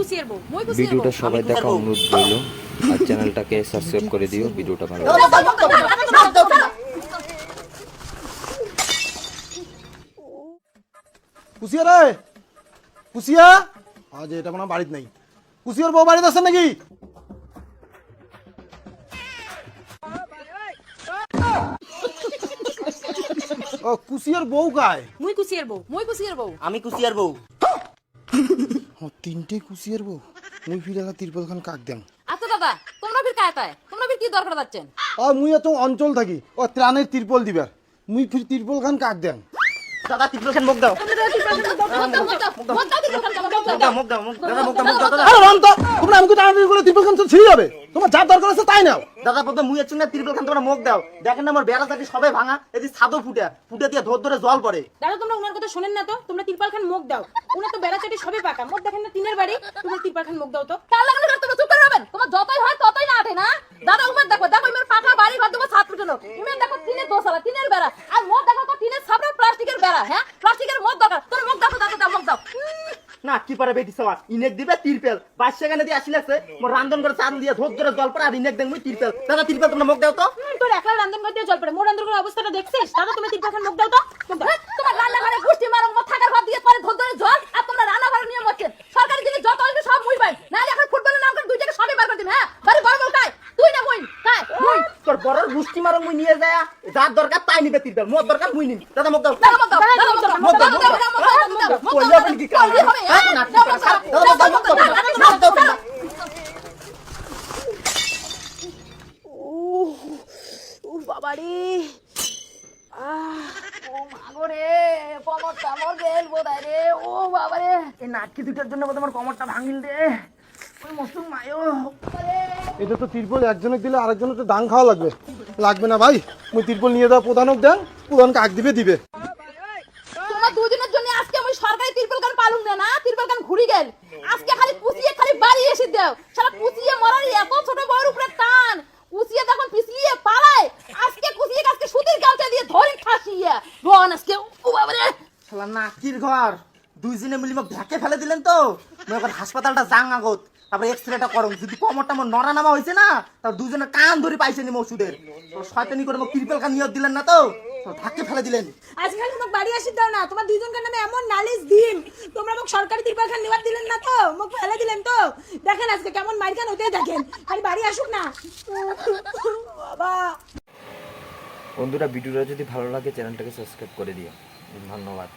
কুসিয়ার বউ মই কুসিয়ার বউ। ভিডিওটা সবাই দেখা অনুরোধ রইল। আর চ্যানেলটাকে সাবস্ক্রাইব করে দিও ভিডিওটা ভালো রে? কুসিয়া আজ এটা কোনো বাড়িতে নাই। কুসিয়ার বউ বাড়িতে আছে নাকি? ও কুসিয়ার বউ কায়? মই কুসিয়ার বউ মই কুসিয়ার বউ। আমি কুচিয়ার বউ। তিনটে কুসিয়ার বউ। মুই ফিরে তিরপল খান কাক দেন আচ্ছা দাদা তোমরা ফির কায় পায়? তোমরা ফির কি দরকার পাচ্ছেন আর মুই এত অঞ্চল থাকি ও ত্রাণের তিরপল দিবার। মুই ফির তিরপল খান কাক দেন দাদা তিপ্পল খান মুখ দাও। মুখ দাও মুখ দাও মুখ দাদা মুখ দাও মুখ দাও দাদা আরে রাম তো তোমরা আমাকে টানাটানি করে তিরপল খান ছিঁড়ে যাবে। তোমার যা দরকার আছে তাই নাও। দাদা প্রথম মুই আছি না তিরপল খান তোমরা মুখ দাও। দেখেন না আমার বেড়া চাটি সবাই ভাঙা এদি ছাদও ফুটে ফুটে দিয়ে ধর ধরে জল পড়ে। দাদা তোমরা উনার কথা শোনেন না তো তোমরা তিরপাল খান মুখ দাও। উনার তো বেড়া চাটি সবই পাকা মোট দেখেন না তিনের বাড়ি তোমরা তিরপাল খান মুখ দাও তো। তোমরা চুপ করে রবেন তোমার যতই হয় ততই না আঠে না? দাদা উমার দেখো দেখো ইমার পাকা বাড়ি ঘর তোমার ছাদ ফুটানো ইমার দেখো তিনের দোসালা তিনের বেড়া। আর মোট দেখো তো তিনের সাবরা প্লাস্টিকের বেড়া হ্যাঁ? প্লাস্টিকের মুখ দরকার তোর মুখ দাও দাও দাও মুখ দাও। না কি পারে বেটি সমাজ? ইনেক দিবে তিরপেল বাইশ সেখানে দিয়ে আসিলেছে মোর রান্ধন করে চাল দিয়ে ধর ধরে জল পড়ে আর ইনেক দেখবি তিরপেল দাদা তিরপেল তোমরা মুখ দাও তো। তোর একলা রান্ধন দিয়ে জল পড়ে। মোর রান্ধন করে অবস্থাটা দেখছিস? দাদা তুমি তিরপেল মুখ দাও তো। তোমার রান্না ঘরে গুষ্টি মারো মত থাকার ভাব দিয়ে পরে ধর ধরে জল আর তোমরা রান্না ঘরে নিয়ম হচ্ছে সরকারি জিনিস যত আসবে সব মুই পাই নাহলে এখন ফুটবলের নাম করে দুই জায়গায় সবই বার করে দিন হ্যাঁ বাড়ি বড় বউ কাই তুই না মুই কাই মুই তোর বড় মুষ্টি মারো মুই নিয়ে যায় যার দরকার তাই নিবে তিরপেল মোর দরকার মুই নিন দাদা মুখ দাও দাদা মুখ দাও দাদা মুখ দাও মুখ দাও মুখ দাও মুখ দাও মুখ দাও কইলে দাও আপনি কি কাজ কইলে হবে হ্যাঁ দাও মুখ দাও ও বাবা রে আহ ও মাগো রে কমরটা মর গেল বোধহয় রে ও বাবা রে এই নাটকি দুটার জন্য বোধ আমার কমরটা ভাঙিল রে ওই মস্তুন মায়ো এটা তো তিরপল একজনের দিলে আরেকজনের তো দাং খাওয়া লাগবে। লাগবে না ভাই মুই তিরপল নিয়ে দাও প্রধানক দেন প্রধানকে আগ দিবে দিবে। তোমার দুদিনের জন্য আজকে আমি সরকারি তিরপল পালুম না না তিরপল গান ঘুরি গেল। আজকে খালি খালি বাড়ি এসে দাও। সারা পুষিয়ে মরার এত ছোট বউর উপরে টান। কুচিয়ে তখন পিছলিয়ে পালায়। আজকে কুচিয়ে আজকে সুতির গামছা দিয়ে ধরে খাসিয়ে। রন আজকে ও বাবা রে শালা নাকির ঘর। দুইজনে মিলি মোক ভেকে ফেলে দিলেন তো। মই এখন হাসপাতালটা যাং আগত। তারপরে এক্স রেটা করুন যদি কমরটা মোর নড়া নামা হয়েছে না তারপর দুজনে কান ধরে পাইছে নি ওষুধের তো শয়তানি করে মোক ত্রিপল কান নিয়ত দিলেন না তো। তো ধাক্কে ফেলে দিলেন। আজকে খালি মোক বাড়ি আসি দাও না। তোমার দুইজনকার নামে এমন নালিশ দিন তোমরা মোক সরকারি তিরপল খান নেওয়ার দিলেন না তো। মোক ফেলে দিলেন তো। দেখেন আজকে কেমন মাইর খান ওতে দেখেন। খালি বাড়ি আসুক না। বাবা। বন্ধুরা ভিডিওটা যদি ভালো লাগে চ্যানেলটাকে সাবস্ক্রাইব করে দিও। ধন্যবাদ।